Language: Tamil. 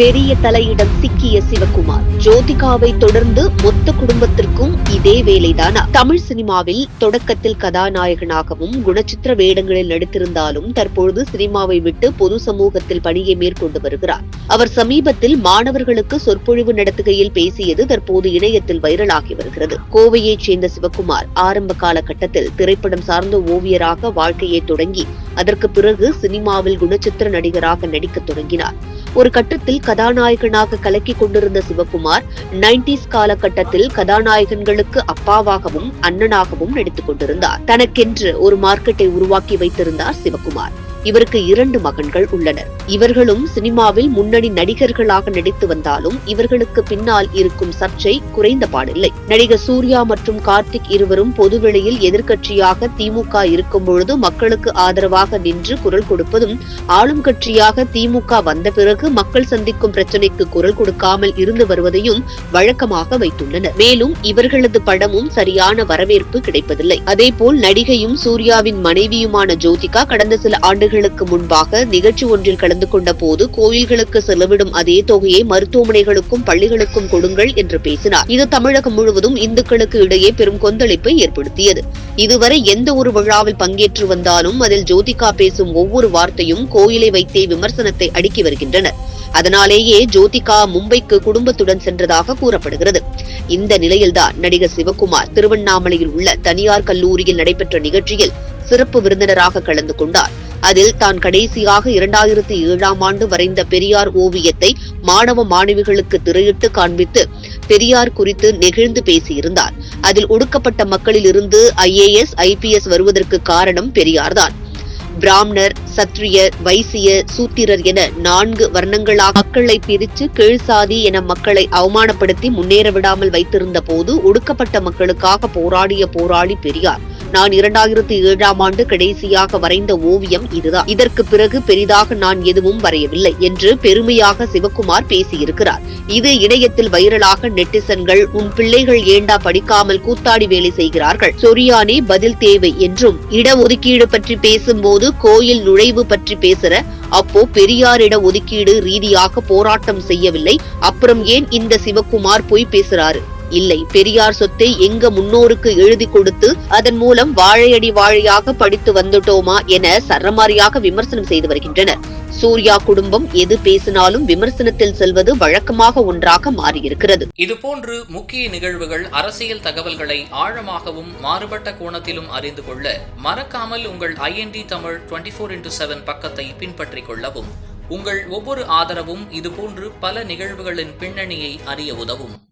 பெரிய தலையிடம் சிக்கிய சிவகுமார். ஜோதிகாவை தொடர்ந்து மொத்த குடும்பத்திற்கும் இதே வேலைதானா? தமிழ் சினிமாவில் தொடக்கத்தில் கதாநாயகனாகவும் குணச்சித்திர வேடங்களில் நடித்திருந்தாலும் தற்பொழுது சினிமாவை விட்டு பொது சமூகத்தில் பணியை மேற்கொண்டு வருகிறார். அவர் சமீபத்தில் மாணவர்களுக்கு சொற்பொழிவு நடத்துகையில் பேசியது தற்போது இணையத்தில் வைரலாகி வருகிறது. கோவையைச் சேர்ந்த சிவகுமார் ஆரம்ப காலகட்டத்தில் திரைப்படம் சார்ந்த ஓவியராக வாழ்க்கையை தொடங்கி அதற்கு பிறகு சினிமாவில் குணச்சித்திர நடிகராக நடிக்கத் தொடங்கினார். ஒரு கட்டத்தில் கதாநாயகனாக கலக்கி கொண்டிருந்த சிவகுமார் நைன்டிஸ் காலகட்டத்தில் கதாநாயகன்களுக்கு அப்பாவாகவும் அண்ணனாகவும் நடித்துக் கொண்டிருந்தார். தனக்கென்று ஒரு மார்க்கெட்டை உருவாக்கி வைத்திருந்தார் சிவகுமார். இவருக்கு இரண்டு மகன்கள் உள்ளனர். இவர்களும் சினிமாவில் முன்னணி நடிகர்களாக நடித்து வந்தாலும் இவர்களுக்கு பின்னால் இருக்கும் சர்ச்சை குறைந்த பாடில்லை. நடிகர் சூர்யா மற்றும் கார்த்திக் இருவரும் பொதுவெளியில் எதிர்க்கட்சியாக திமுக இருக்கும் பொழுது மக்களுக்கு ஆதரவாக நின்று குரல் கொடுப்பதும் ஆளும் கட்சியாக திமுக வந்த பிறகு மக்கள் சந்திக்கும் பிரச்சனைக்கு குரல் கொடுக்காமல் இருந்து வருவதையும் வழக்கமாக வைத்துள்ளனர். மேலும் இவர்களது படமும் சரியான வரவேற்பு கிடைப்பதில்லை. அதேபோல் நடிகையும் சூர்யாவின் மனைவியுமான ஜோதிகா கடந்த சில ஆண்டுகள் ஆண்டுகளுக்கு முன்பாக நிகழ்ச்சி ஒன்றில் கலந்து கொண்ட போது கோயில்களுக்கு செலவிடும் அதே தொகையை மருத்துவமனைகளுக்கும் பள்ளிகளுக்கும் கொடுங்கள் என்று பேசினார். இது தமிழகம் முழுவதும் இந்துக்களுக்கு இடையே பெரும் கொந்தளிப்பை ஏற்படுத்தியது. இதுவரை எந்த ஒரு விழாவில் பங்கேற்று வந்தாலும் அதில் ஜோதிகா பேசும் ஒவ்வொரு வார்த்தையும் கோயிலை வைத்தே விமர்சனத்தை அடுக்கி வருகின்றனர். அதனாலேயே ஜோதிகா மும்பைக்கு குடும்பத்துடன் சென்றதாக கூறப்படுகிறது. இந்த நிலையில்தான் நடிகர் சிவகுமார் திருவண்ணாமலையில் உள்ள தனியார் கல்லூரியில் நடைபெற்ற நிகழ்ச்சியில் சிறப்பு விருந்தினராக கலந்து கொண்டார். அதில் தான் கடைசியாக இரண்டாயிரத்தி ஏழாம் ஆண்டு வரைந்த பெரியார் ஓவியத்தை மாணவ மாணவிகளுக்கு திரையிட்டு காண்பித்து பெரியார் குறித்து நெகிழ்ந்து பேசியிருந்தார். அதில் ஒடுக்கப்பட்ட மக்களில் இருந்து ஐஏஎஸ் ஐபிஎஸ் வருவதற்கு காரணம் பெரியார்தான். பிராமணர் சத்ரியர் வைசிய சூத்திரர் என நான்கு வர்ணங்களாக மக்களை பிரித்து கீழ்சாதி என மக்களை அவமானப்படுத்தி முன்னேற விடாமல் வைத்திருந்த போது ஒடுக்கப்பட்ட மக்களுக்காக போராடிய போராளி பெரியார். நான் இரண்டாயிரத்தி ஏழாம் ஆண்டு கடைசியாக வரைந்த ஓவியம் இதுதான். இதற்கு பிறகு பெரிதாக நான் எதுவும் வரையவில்லை என்று பெருமையாக சிவகுமார் பேசியிருக்கிறார். இது இணையத்தில் வைரலாக நெட்டிசன்கள் உன் பிள்ளைகள் ஏண்டா படிக்காமல் கூத்தாடி வேலை செய்கிறார்கள்? சொரியானே பதில் தேவை என்றும் இடஒதுக்கீடு பற்றி பேசும்போது கோயில் நுழைவு பற்றி பேசுற அப்போ பெரியார் இட ஒதுக்கீடு ரீதியாக போராட்டம் செய்யவில்லை. அப்புறம் ஏன் இந்த சிவகுமார் பொய் பேசுறாரு? இல்லை. பெரியார் சொத்தை எங்க முன்னோருக்கு எழுதி கொடுத்து அதன் மூலம் வாழையடி வாழையாக படித்து வந்துட்டோமா என சரமாரியாக விமர்சனம் செய்து வருகின்றனர். சூர்யா குடும்பம் எது பேசினாலும் விமர்சனத்தில் செல்வது வழக்கமாக ஒன்றாக மாறியிருக்கிறது. இதுபோன்று முக்கிய நிகழ்வுகள் அரசியல் தகவல்களை ஆழமாகவும் மாறுபட்ட கோணத்திலும் அறிந்து கொள்ள மறக்காமல் உங்கள் IND Tamil twenty four into seven பக்கத்தை பின்பற்றிக் கொள்ளவும் உங்கள் ஒவ்வொரு ஆதரவும் இதுபோன்று பல நிகழ்வுகளின் பின்னணியை அறிய உதவும்.